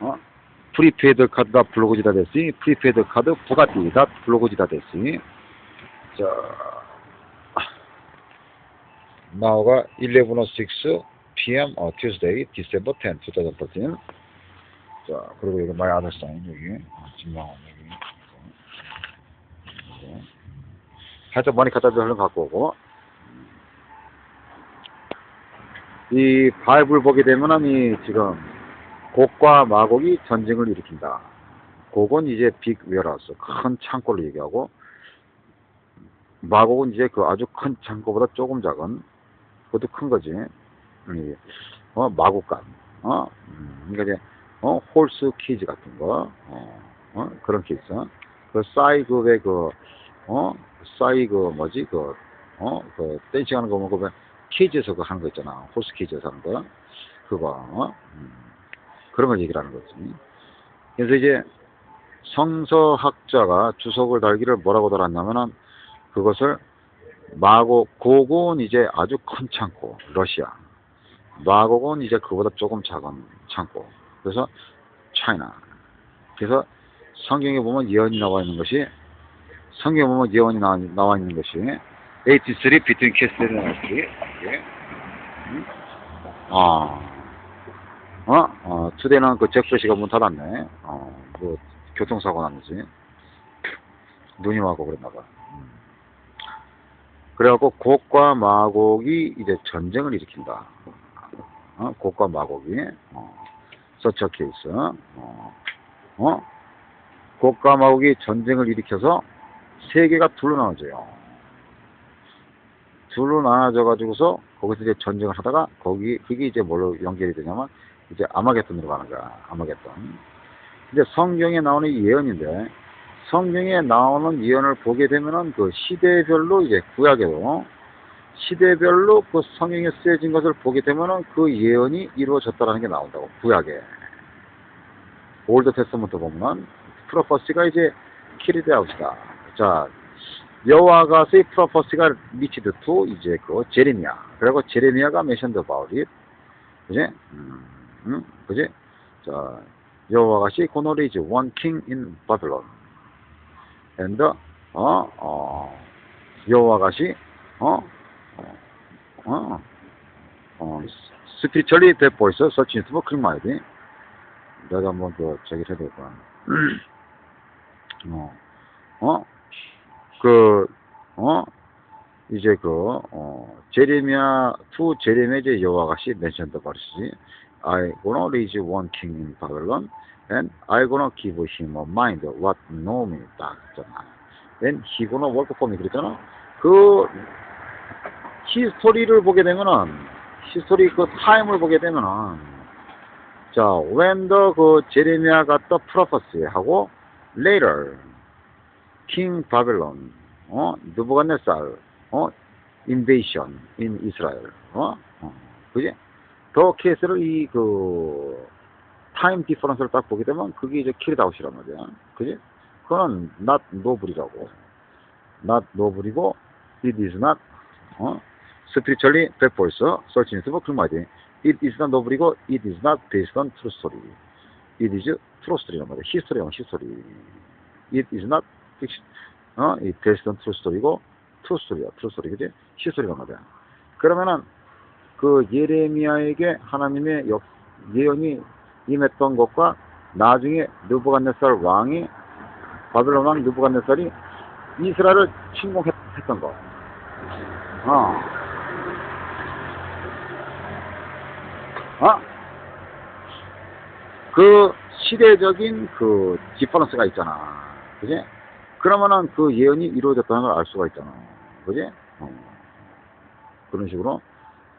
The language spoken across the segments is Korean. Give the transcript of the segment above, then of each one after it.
어? 프리페이드 카드다 블로그지다 됐으니 프리페이드 카드 부가티다 블로그지다 됐으니 자 나오가 1106 PM 어, Tuesday, December 10, 2013. 자, 그리고 여기 my other sign 여기 어, 진망원 여기. 네. 하여튼 머니 갖다 줘 얼른 갖고 오고. 이 바이블 보게 되면은 이 지금 곡과 마곡이 전쟁을 일으킨다. 곡은 이제 빅 웨어라우스 큰 창고를 얘기하고 마곡은 이제 그 아주 큰 창고보다 조금 작은 그것도 큰 거지. 이, 어 마곡간 어 음, 그러니까 이제 어 홀스 키즈 같은 거 어, 어 그런 케이스 그 사이그의 그어 사이 그 뭐지 그어그 댄싱하는 거 보면 키즈에서 그 하는 거 있잖아 홀스 키즈에서 하는 거 그거 어? 음, 그런 걸 얘기를 하는 거지. 그래서 이제 성서학자가 주석을 달기를 뭐라고 달았냐면은 그것을 마고 고고는 이제 아주 큰 창고 러시아. 마곡은 이제 그보다 조금 작은 창고. 그래서 차이나. 그래서 성경에 보면 예언이 나와 있는 것이 성경에 보면 예언이 나와, 나와 있는 것이 83 between Cassidy and? 아, 어, 어, 투데이는 그 잭소시가 문 닫았네. 어, 뭐, 교통사고 났는지. 눈이 와고 그랬나 봐. 음. 그래갖고 곡과 마곡이 이제 전쟁을 일으킨다. 어? 곡과 마곡이 어. 서처 케이스 어. 어? 곡과 마곡이 전쟁을 일으켜서 세계가 둘로 나눠져요. 둘로 나눠져 가지고서 거기서 이제 전쟁을 하다가 거기 그게 이제 뭘로 연결이 되냐면 이제 아마겟돈으로 가는 거야. 아마겟돈. 근데 성경에 나오는 이 예언인데 성경에 나오는 예언을 보게 되면은 그 시대별로 이제 구약에도 시대별로 그 성경에 쓰여진 것을 보게 되면은 그 예언이 이루어졌다라는 게 나온다고 구약에 올드 테스트먼트 보면은 프로퍼시가 이제 키리드 아웃이다. 자 여호와가서의 프로퍼시가 리치드 투 이제 그 제레미야. 그리고 제레미야가 메션드 바울이 그지? 음, 음, 그지? 자 여호와가시 고노리즈 one king in Babylon. and 어, 어, 여호와가시 어, 어, 어, 어, spiritually the voice searching for king mighty. 내가 한번 그 저기를 해야 되겠구나. 어, 어, 그, 어, 이제 그, 어, 제레미야, 투 제레미야 이제 여호와가시 mentioned 버릇이지. I gonna raise one king in Babylon, and I gonna give him a mind what know me 딱 했잖아. Then he gonna work for me 그랬잖아. 그 히스토리를 보게 되면은 히스토리 그 타임을 보게 되면은 자 when the 그 제레미야 got prophecy 하고 later king Babylon 어 느부갓네살 어 invasion in Israel 어, 어 그지? 더 케이스를 이 그 타임 디퍼런스를 딱 보게 되면 그게 이제 킬다웃이란 말이야. 그지? 그건 not noble이라고. not noble이고 it is not 어? spiritually backwards searching for 그 말이 it is not noble이고 it is not based on true story. it is true story란 말이야. history랑 history. it is not fiction. 어? it based on true story고 true story. 그지? history란 말이야. 그러면은 그 예레미야에게 하나님의 역, 예언이 임했던 것과 나중에 느부갓네살 왕이 바벨론 왕 느부갓네살이 이스라엘을 침공했던 거. 어. 어? 그 시대적인 그 디퍼런스가 있잖아. 그지? 그러면은 그 예언이 이루어졌다는 걸 알 수가 있잖아. 그지? 어. 그런 식으로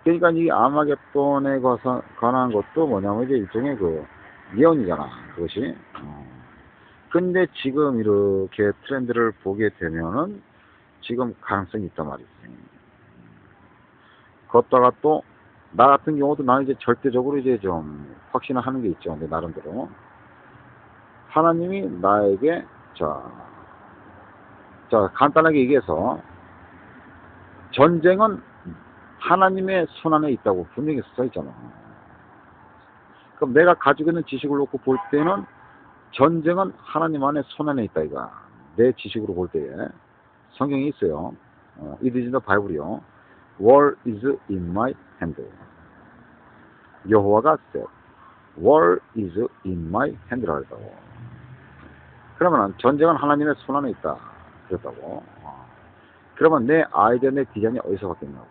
그러니까 이 아마겟돈에 관한- 것도 뭐냐면 이제 일종의 그 예언이잖아. 그것이. 어. 근데 지금 이렇게 트렌드를 보게 되면은 지금 가능성이 있단 말이지. 걷다가 또 나 같은 경우도 나는 이제 절대적으로 이제 좀 확신을 하는 게 있죠. 내 나름대로. 하나님이 나에게 자, 자 간단하게 얘기해서 전쟁은 하나님의 손 안에 있다고 분명히 써 있잖아. 그럼 내가 가지고 있는 지식을 놓고 볼 때는 전쟁은 하나님 안에 손안에 있다 이가 내 지식으로 볼 때에 성경이 있어요. 어, it is in the Bible이요. War is in my hand. 여호와가 said, War is in my hand라 했다고. 그러면 전쟁은 하나님의 손 안에 있다. 그랬다고. 어. 그러면 내 아이디어, 내 디자인이 어디서 바뀌냐고.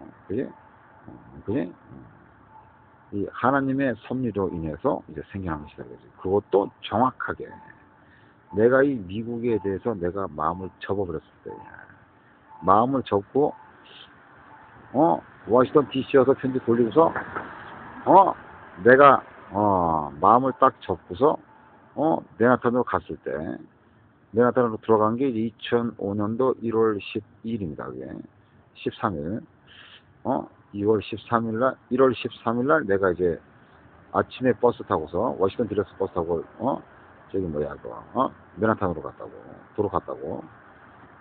어, 그지? 어, 그지? 이 하나님의 섭리로 인해서 이제 생겨난 것이다. 그지? 그것도 정확하게 내가 이 미국에 대해서 내가 마음을 접어버렸을 때, 마음을 접고, 어, 워싱턴 DC여서 편지 돌리고서, 어, 내가, 어, 마음을 딱 접고서, 어, 맨하탄으로 갔을 때, 맨하탄으로 들어간 게 2005년도 1월 12일입니다. 그게. 13일. 어, 2월 13일 날, 1월 13일 날 내가 이제 아침에 버스 타고서, 워싱턴 디레스 버스 타고, 어, 저기 뭐야, 그, 어, 맨하탄으로 갔다고, 도로 갔다고.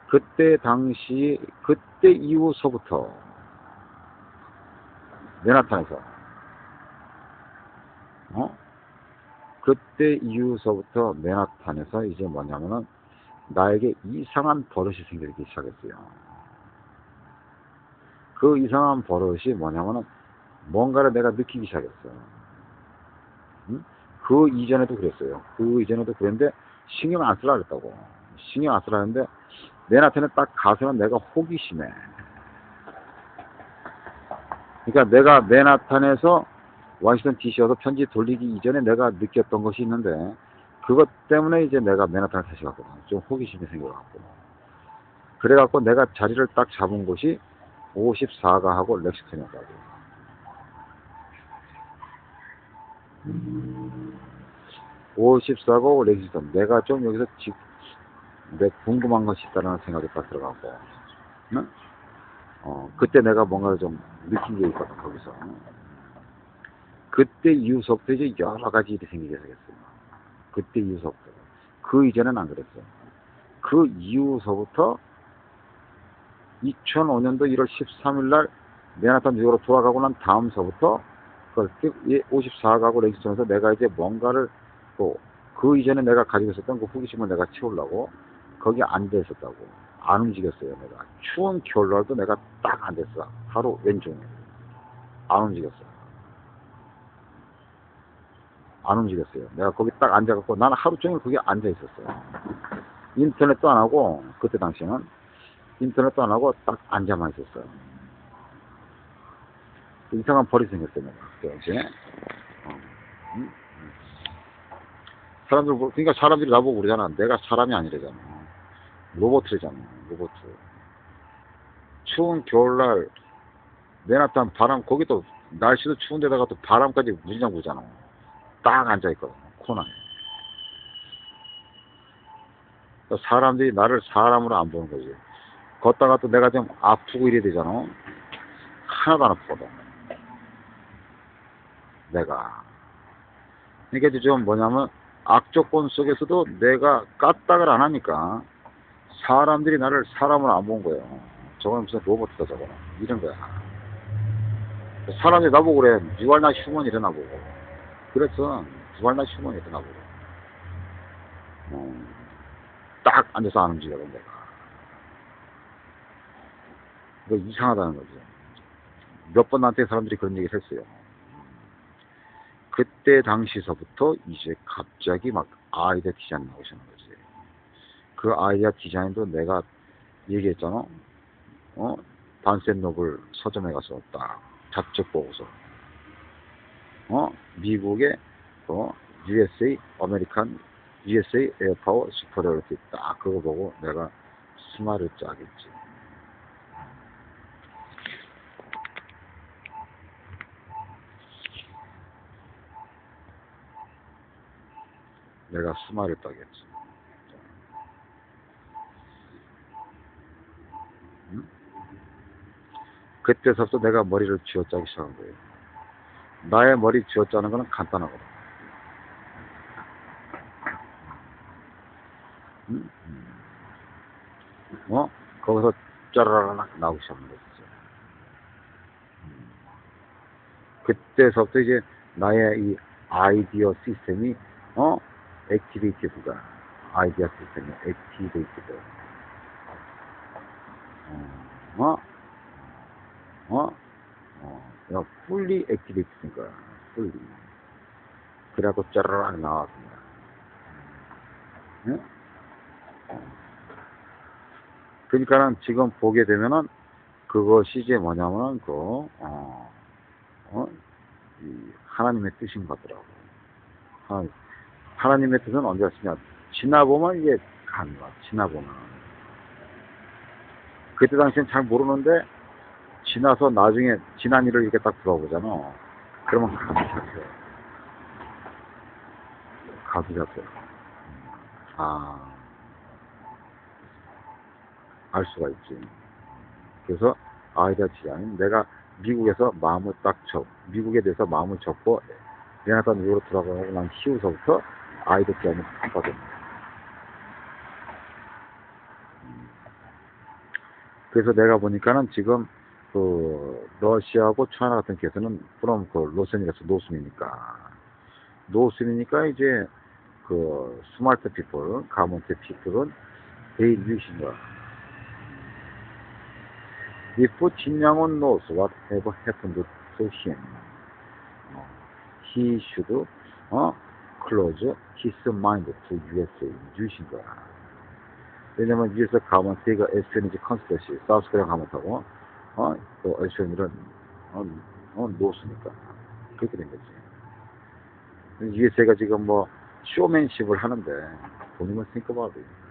그때 당시, 그때 이후서부터, 맨하탄에서, 어? 그때 이후서부터 맨하탄에서 이제 뭐냐면은, 나에게 이상한 버릇이 생기기 시작했어요. 그 이상한 버릇이 뭐냐면은, 뭔가를 내가 느끼기 시작했어요. 응? 그 이전에도 그랬어요. 그 이전에도 그랬는데 신경 안 쓰라 그랬다고. 신경 안 쓰라 했는데 맨하탄에 딱 가서는 내가 호기심에. 그러니까 내가 맨하탄에서 워싱턴 DC여서 편지 돌리기 이전에 내가 느꼈던 것이 있는데 그것 때문에 이제 내가 맨하탄을 다시 갔거든. 좀 호기심이 생겨갖고. 그래갖고 내가 자리를 딱 잡은 곳이 54가하고 렉시턴이었다고. 54고 렉시턴. 내가 좀 여기서 지, 내 궁금한 것이 있다는 생각이 딱 들어가고. 응? 어, 그때 내가 뭔가를 좀 느낀 게 있거든, 거기서. 그때 이후서부터 이제 여러 가지 일이 생기게 생겼어요. 그때 이후서부터. 그 이전엔 안 그랬어요. 그 이후서부터 2005년도 1월 13일 날 맨하탄 뉴욕으로 돌아가고 난 다음서부터 그 54가구 렉시턴에서 내가 이제 뭔가를 또 그 이전에 내가 가지고 있었던 그 호기심을 내가 채우려고 거기 앉아 있었다고 안 움직였어요 내가 추운 겨울날도 내가 딱 앉았어 하루 왼쪽에 안 움직였어 안 움직였어요 내가 거기 딱 앉아갖고 나는 하루 종일 거기 앉아 있었어요 인터넷도 안 하고 그때 당시에는 인터넷도 안 하고 딱 앉아만 있었어요 이상한 버릇이 생겼어요 그때 당시에 어. 응? 사람들, 보- 그러니까 사람들이 나보고 그러잖아. 내가 사람이 아니래잖아. 로봇이잖아. 로봇. 추운 겨울날, 맨하탄 바람, 거기도 날씨도 추운데다가 또 바람까지 무진장 부잖아. 딱 앉아있거든. 코너에. 사람들이 나를 사람으로 안 보는 거지. 걷다가 또 내가 좀 아프고 이래야 되잖아. 하나도 안 아프거든. 내가. 그러니까 좀 뭐냐면, 악조건 속에서도 내가 까딱을 안 하니까 사람들이 나를 사람으로 안 본 거예요. 저건 무슨 로봇이다 저거는. 이런 거야. 사람들이 나보고 그래. Not human 이러나 보고. 그래서 이러나 보고. 어, 딱 앉아서 안 움직여 내가. 이거 이상하다는 거지. 몇번 나한테 사람들이 그런 얘기를 했어요. 그때 당시서부터 이제 갑자기 막 아이디어 디자인 나오시는 거지. 그 아이디어 디자인도 내가 얘기했잖아. 어? 반센 노블 서점에 가서 딱 잡적 보고서. 어? 미국의 어? USA, 아메리칸, USA 에어파워 슈퍼레어티 딱 그거 보고 내가 스마를 짜겠지. 내가 스마를 따겠지. 응? 그때서부터 내가 머리를 쥐어짜기 시작한 거예요. 나의 머리 쥐어짜는 거는 간단하거든. 응? 어? 거기서 짜라라락 나오기 시작한. 음. 그때서부터 이제 나의 이 아이디어 시스템이 어 액티베이티드가 아이디어 시스템이 액티베이티드 어? 어? 어? 야, fully activate인 거야. fully. 그래갖고 짜르르 나왔습니다. 응? 어. 그러니까는 지금 보게 되면은 그것이 이제 뭐냐면은 그, 어, 어? 이 하나님의 뜻인 거더라고. 하나님, 하나님의 뜻은 언제 왔으냐. 지나보면 이게 거야. 지나보면. 그때 당시엔 잘 모르는데 지나서 나중에 지난 일을 이렇게 딱 들어보잖아. 그러면 감이 잡혀. 감이 잡혀. 아, 알 수가 있지. 그래서 아이디어 지향은 내가 미국에서 마음을 딱 접, 미국에 대해서 마음을 접고 미안하다 미국으로 돌아가고 난 이후서부터 아이디어 지향이 바뀌거든. 그래서 내가 보니까는 지금 그 러시아하고 차이나 같은 케이스는 그럼 그 로스니가서 노순이니까 노순이니까 이제 그 스마트 피플, 가문트 피플은 유신 거야. If 진양원 knows what have happened to him, 어, he should 어, close his mind to USA. 유신 거야. 왜냐면 위에서 가만테가 에스페니지 컨스퍼시 사우스 코리아 가만타고 어, 또 에스페니는 어, 어, 노스니까 그렇게 된 거지. USA가 지금 뭐 쇼맨십을 하는데 about it.